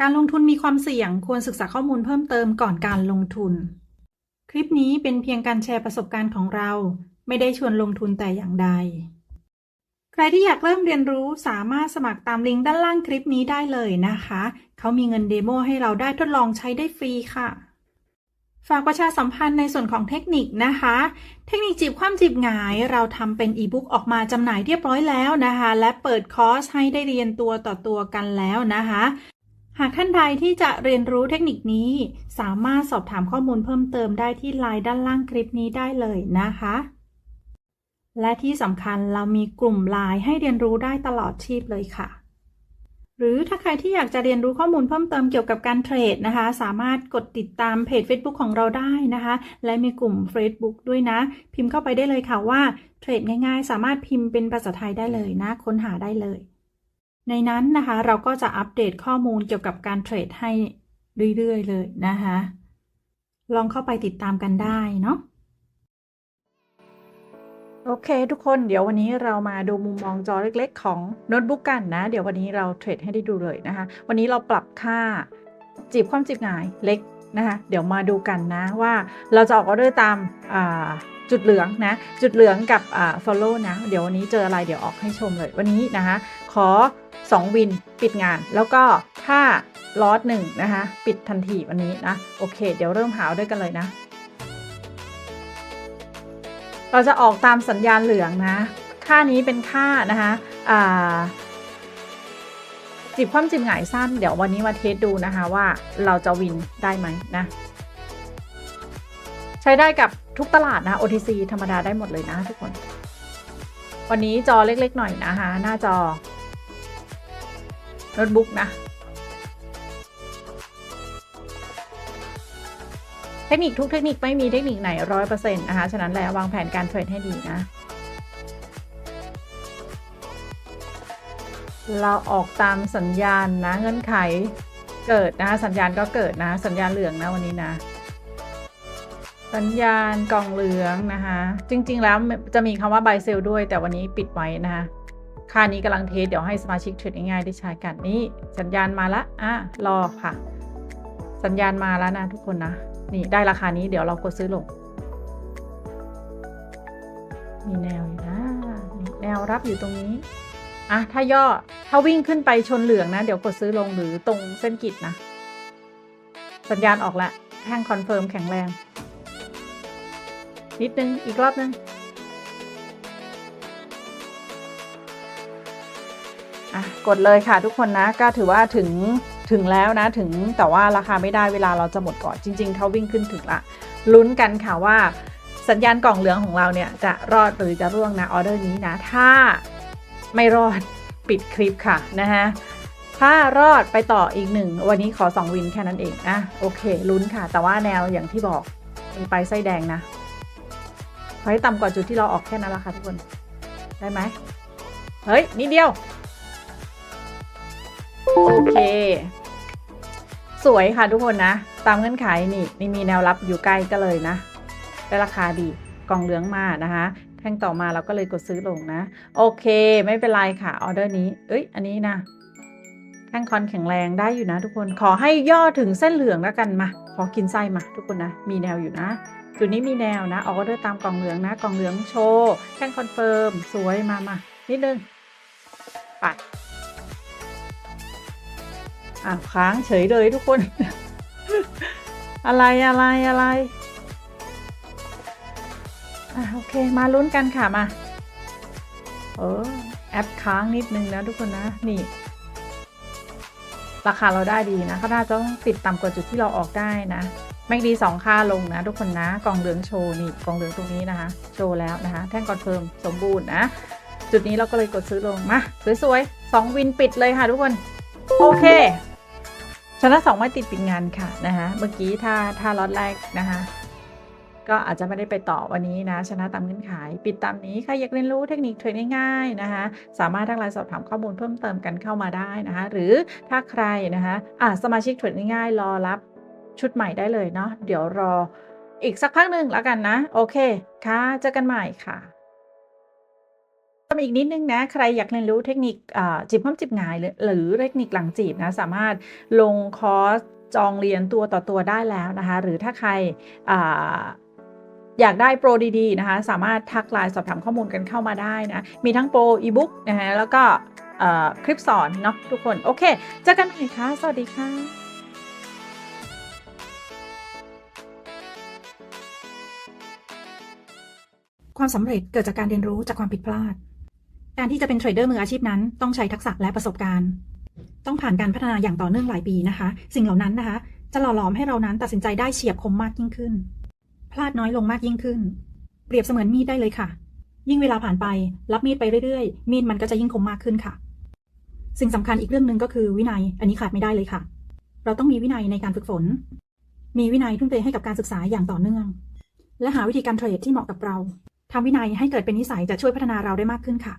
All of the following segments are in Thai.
การลงทุนมีความเสี่ยงควรศึกษาข้อมูลเพิ่มเติมก่อนการลงทุน คลิปนี้เป็นเพียงการแชร์ประสบการณ์ของเรา ไม่ได้ชวนลงทุนแต่อย่างใด ใครที่อยากเริ่มเรียนรู้สามารถสมัครตามลิงก์ด้านล่างคลิปนี้ได้เลยนะคะ เขามีเงินเดโมให้เราได้ทดลองใช้ได้ฟรีค่ะ ฝากประชาสัมพันธ์ในส่วนของเทคนิคนะคะ เทคนิคจีบความจีบหงาย เราทำเป็นอีบุ๊กออกมาจำหน่ายเรียบร้อยแล้วนะคะ และเปิดคอร์สให้ได้เรียนตัวต่อตัวกันแล้วนะคะ หากท่านใดที่จะเรียนรู้เทคนิคนี้ สามารถสอบถามข้อมูลเพิ่มเติมได้ที่ไลน์ด้านล่างคลิปนี้ได้เลยนะคะ และที่สำคัญเรามีกลุ่มไลน์ให้เรียนรู้ได้ตลอดชีพเลยค่ะ หรือถ้าใครที่อยากจะเรียนรู้ข้อมูลเพิ่มเติมเกี่ยวกับการเทรดนะคะ สามารถกดติดตามเพจ Facebook ของเราได้นะคะ และมีกลุ่ม Facebook ด้วยนะ พิมพ์เข้าไปได้เลยค่ะว่าเทรดง่ายๆ สามารถพิมพ์เป็นภาษาไทยได้เลยนะ ค้นหาได้เลย ในนั้นนะคะเราก็จะอัปเดตข้อมูลเกี่ยวกับการเทรดให้เรื่อย ๆ เลยนะคะ ลองเข้าไปติดตามกันได้เนาะโอเค ทุกคนเดี๋ยววันนี้เรามาดูมุมมองจอเล็กๆ ของโน้ตบุ๊กกันนะ เดี๋ยววันนี้เราเทรดให้ได้ดูเลยนะคะ วันนี้เราปรับค่าจีบความจีบหงายเล็ก นะคะเดี๋ยวมาดูกันนะว่าเราจะออกออเดอร์ตามจุดเหลืองนะจุดเหลืองกับ follow นะ เดี๋ยววันนี้เจออะไรเดี๋ยวออกให้ชมเลยวันนี้นะคะ ขอ 2 วินปิดงาน แล้วก็ถ้าลอตหนึ่งนะคะปิดทันทีวันนี้นะโอเค เดี๋ยวเริ่มหาด้วยกันเลยนะ เราจะออกตามสัญญาณเหลืองนะ ค่านี้เป็นค่านะคะ จิบความจิบหงายสั้นเดี๋ยววันนี้มาเทสดูนะคะว่าเราจะวินได้ไหมนะ ใช้ได้กับทุกตลาดนะ OTC ธรรมดาได้หมดเลยนะทุกคน วันนี้จอเล็กๆหน่อยนะคะ หน้าจอโน้ตบุ๊กนะ เทคนิคทุกเทคนิคไม่มีเทคนิคไหนร้อยเปอร์เซ็นต์นะคะ ฉะนั้นแล้ววางแผนการเทรดให้ดีนะ เราออกตามสัญญาณนะเงื่อนไขเกิดนะสัญญาณก็เกิดนะ สัญญาณเหลืองนะวันนี้นะ สัญญาณกล่องเหลืองนะคะจริง ๆ แล้วจะมีคำว่า buy sell ด้วย แต่วันนี้ปิดไว้นะคะค่านี้กำลังเทสเดี๋ยวให้สมาชิกเทรดง่ายๆได้ใช้กันนี่สัญญาณมาละอะรอค่ะ สัญญาณมาแล้วนะทุกคนนะนี่ได้ราคานี้เดี๋ยวเรากดซื้อลง มีแนวอยู่นะแนวรับอยู่ตรงนี้ อะถ้าย่อถ้าวิ่งขึ้นไปชนเหลืองนะ เดี๋ยวกดซื้อลงหรือตรงเส้นกิดนะ สัญญาณออกล้วแท่งคอนเฟิร์มแข็งแรง นิดนึง อีกรอบนึง อะ กดเลยค่ะทุกคนนะ ก็ถือว่าถึงถึงแล้วนะถึงแต่ว่าราคาไม่ได้เวลาเราจะหมดก่อนจริง ๆเขาวิ่งขึ้นถึงละลุ้นกันค่ะว่าสัญญาณกล่องเหลืองของเราเนี่ยจะรอดหรือจะร่วงนะออเดอร์นี้นะ ถ้า ไม่รอดปิดคลิปค่ะนะฮะถ้ารอดไปต่ออีกหนึ่งวันนี้ขอ 2 วินแค่นั้นเองนะโอเคลุ้นค่ะ แต่ว่าแนวอย่างที่บอกมีไปไส้แดงนะขอให้ต่ำกว่าจุดที่เราออกแค่นั้นละค่ะทุกคนได้ไหมเฮ้ยนิดเดียว โอเค สวยค่ะทุกคนนะ ตามเงื่อนไขนี่นี่มีแนวรับอยู่ใกล้ก็เลยนะ ได้ราคาดีกองเหลืองมานะคะ แท่งต่อมาเราก็เลยกดซื้อลงนะ โอเค ไม่เป็นไรค่ะออเดอร์นี้ เอ้ย อันนี้นะแท่งคอนแข็งแรงได้อยู่นะ ทุกคนขอให้ย่อถึงเส้นเหลืองแล้วกันมาขอกินไส้มาทุกคนนะ มีแนวอยู่นะจุดนี้มีแนวนะออเดอร์ตามกล่องเหลืองนะกล่องเหลืองโชว์แท่งคอนเฟิร์มสวยมามานิดนึงไปอะค้างเฉยเลยทุกคน อะไรอะไรอะไร เคมาลุ้นกันค่ะมา เออแอปค้างนิดนึงนะทุกคนนะ นี่ ราคาเราได้ดีนะเขาน่าจะต้องติดต่ำกว่าจุดที่เราออกได้นะแม็กดีสองค่าลงนะทุกคนนะ กองเหลืองโชว์นี่กองเหลืองตรงนี้นะคะ โชว์แล้วนะคะ แท่งคอนเฟิร์มสมบูรณ์นะ จุดนี้เราก็เลยกดซื้อลงมาสวยๆสองวินปิดเลยค่ะทุกคน โอเคชนะสองไม่ติดปิดงานค่ะนะคะเมื่อกี้ถ้าถ้าล็อตแรกนะคะ ก็อาจจะไม่ได้ไปต่อวันนี้นะ ชนะตามเงื่อนไข ปิดตามนี้ใครอยากเรียนรู้เทคนิคเทรดง่ายๆนะคะ สามารถทักไลน์สอบถามข้อมูลเพิ่มเติมกันเข้ามาได้นะคะ หรือถ้าใครนะคะอ่าสมาชิกเทรดง่ายๆ รอรับชุดใหม่ได้เลยเนาะ เดี๋ยวรออีกสักพักหนึ่งแล้วกันนะ โอเคค่ะ เจอกันใหม่ค่ะทำอีกนิดนึงนะใครอยากเรียนรู้เทคนิคจีบข้อมจีบงายหรือหรือเทคนิคหลังจีบนะสามารถลงคอร์สจองเรียนตัวต่อตัวได้แล้วนะคะ หรือถ้าใคร อยากได้โปรดีๆนะคะ สามารถทักไลน์สอบถามข้อมูลกันเข้ามาได้นะ มีทั้งโปรอีบุ๊กนะคะแล้วก็คลิปสอนเนาะทุกคน โอเคเจอกันใหม่ค่ะ สวัสดีค่ะความสำเร็จเกิดจากการเรียนรู้จากความผิดพลาด การที่จะเป็นเทรดเดอร์มืออาชีพนั้น ต้องใช้ทักษะและประสบการณ์ ต้องผ่านการพัฒนาอย่างต่อเนื่องหลายปีนะคะ สิ่งเหล่านั้นนะคะ จะหล่อหลอมให้เรานั้นตัดสินใจได้เฉียบคมมากยิ่งขึ้น พลาดน้อยลงมากยิ่งขึ้น เปรียบเสมือนมีดได้เลยค่ะ ยิ่งเวลาผ่านไป รับมีดไปเรื่อยๆ มีดมันก็จะยิ่งคมมากขึ้นค่ะ สิ่งสำคัญอีกเรื่องหนึ่งก็คือวินัย อันนี้ขาดไม่ได้เลยค่ะ เราต้องมีวินัยในการฝึกฝน มีวินัยทุ่มเทให้กับการศึกษาอย่างต่อเนื่อง และหาวิธีการเทรดที่เหมาะกับเราทำวินัยให้เกิดเป็นนิสัยจะช่วยพัฒนาเราได้มากขึ้นค่ะ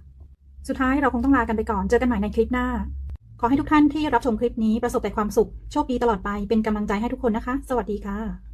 สุดท้ายเราคงต้องลากันไปก่อน เจอกันใหม่ในคลิปหน้า ขอให้ทุกท่านที่รับชมคลิปนี้ประสบแต่ความสุข โชคดีตลอดไป เป็นกำลังใจให้ทุกคนนะคะ สวัสดีค่ะ